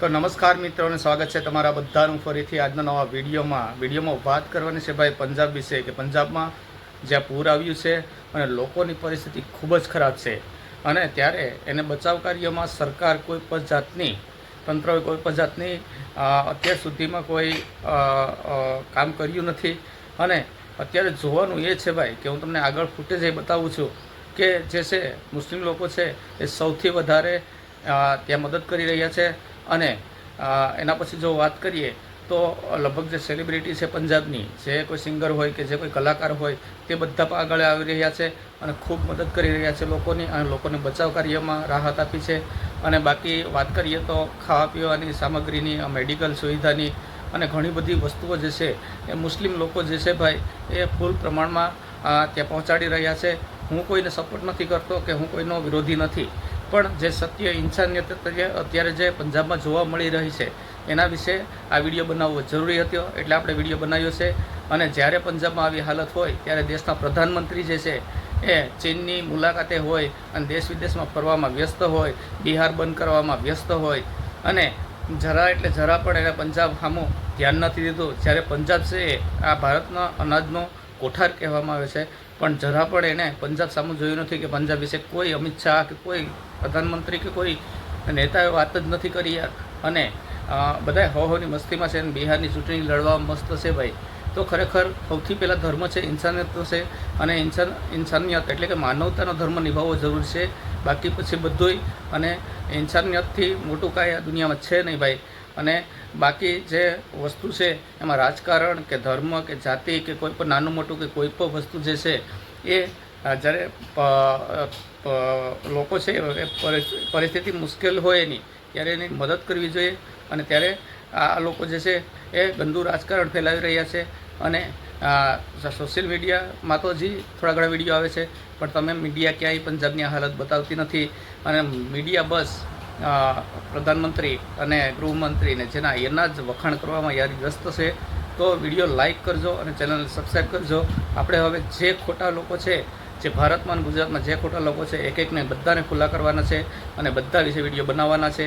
તો નમસ્કાર મિત્રો અને સ્વાગત છે તમારા બધાનું ફરીથી આજના નવા વિડીયોમાં. વિડીયોમાં વાત કરવાની છે ભાઈ પંજાબ વિશે કે પંજાબમાં જ્યાં પૂર આવ્યું છે અને લોકોની પરિસ્થિતિ ખૂબ જ ખરાબ છે. અને ત્યારે એને બચાવ કાર્યમાં સરકાર કોઈ પણ જાતની તંત્રએ કોઈ પણ જાતની અત્યાર સુધીમાં કોઈ કામ કર્યું નથી. અને અત્યારે જોવાનું એ છે ભાઈ કે હું તમને આગળ ફૂટેજ એ બતાવું છું કે જે છે મુસ્લિમ લોકો છે એ સૌથી વધારે ત્યાં મદદ કરી રહ્યા છે. અને એના પછી જો વાત કરીએ, તો લગભગ જે સેલિબ્રિટી છે પંજાબની, જે કોઈ સિંગર હોય કે જે કોઈ કલાકાર હોય, તે બધા પણ આગળ આવી રહ્યા છે અને ખૂબ મદદ કરી રહ્યા છે લોકોની અને લોકોને બચાવ કાર્યમાં રાહત આપી છે. અને બાકી વાત કરીએ તો ખાવા પીવાની સામગ્રીની મેડિકલ સુવિધાની અને ઘણી બધી વસ્તુઓ જે છે, એ મુસ્લિમ લોકો જે છે ભાઈ, એ ફૂલ પ્રમાણમાં ત્યાં પહોંચાડી રહ્યા છે. હું કોઈને સપોર્ટ નથી કરતો કે હું કોઈનો વિરોધી નથી. પણ જે સત્ય ઇન્સાનિયત અત્યારે જે પંજાબમાં જોવા મળી રહી છે, એના વિશે આ વીડિયો બનાવવો જરૂરી હતો. એટલે આપણે વીડિયો બનાવ્યો છે. અને જ્યારે પંજાબમાં આવી હાલત હોય, ત્યારે દેશના પ્રધાનમંત્રી જે છે, એ ચીનની મુલાકાતે હોય અને દેશ વિદેશમાં ફરવામાં વ્યસ્ત હોય, બિહાર બંધ કરવામાં વ્યસ્ત હોય, અને જરા એટલે જરા પણ એને પંજાબ સામું ધ્યાન નથી દીધું. જ્યારે પંજાબ છે આ ભારતના અનાજનો કોઠાર કહેવામાં આવે છે. પણ જરા પણ એને પંજાબ સામું જોયું નથી કે પંજાબ વિશે કોઈ અમિત શાહ કે કોઈ પ્રધાનમંત્રી કે કોઈ નેતાએ વાત જ નથી કરી યાર. અને બધા હોહોની મસ્તીમાં છે અને બિહારની ચૂંટણી લડવા મસ્ત છે ભાઈ. તો ખરેખર સૌથી પહેલાં ધર્મ છે, ઇન્સાનિયત છે. અને ઇન્સાન, ઇન્સાનિયત એટલે કે માનવતાનો ધર્મ નિભાવવો જરૂર છે. બાકી પછી બધુંય. અને ઇન્સાનિયતથી મોટું કાંઈ દુનિયામાં છે નહીં ભાઈ. અને બાકી જે વસ્તુ છે, એમાં રાજકારણ કે ધર્મ કે જાતિ કે કોઈ પણ નાનું મોટું કે કોઈ પણ વસ્તુ જે છે, એ જ્યારે લોકો છે, એ પરિસ- પરિસ્થિતિ મુશ્કેલ હોય એની, ત્યારે એની મદદ કરવી જોઈએ અને ત્યારે આ લોકો જે છે, એ ગંદુ રાજકારણ ફેલાવી રહ્યા છે અને સોશિયલ મીડિયામાં તો હજી થોડા ઘણા વીડિયો આવે છે, પણ તમે મીડિયા ક્યાંય પંજાબની હાલત બતાવતી નથી અને મીડિયા બસ પ્રધાનમંત્રી અને ગૃહમંત્રીને જેના એના જ વખાણ કરવામાં યાર વ્યસ્ત છે, તો વીડિયો લાઇક કરજો અને ચેનલ સબસ્ક્રાઈબ કરજો. આપણે હવે જે ખોટા લોકો છે, જે ભારતમાં અને ગુજરાતમાં જે ખોટા લોકો છે એક એકને બધાને ખુલ્લા કરવાના છે અને બધા વિશે વીડિયો બનાવવાના છે.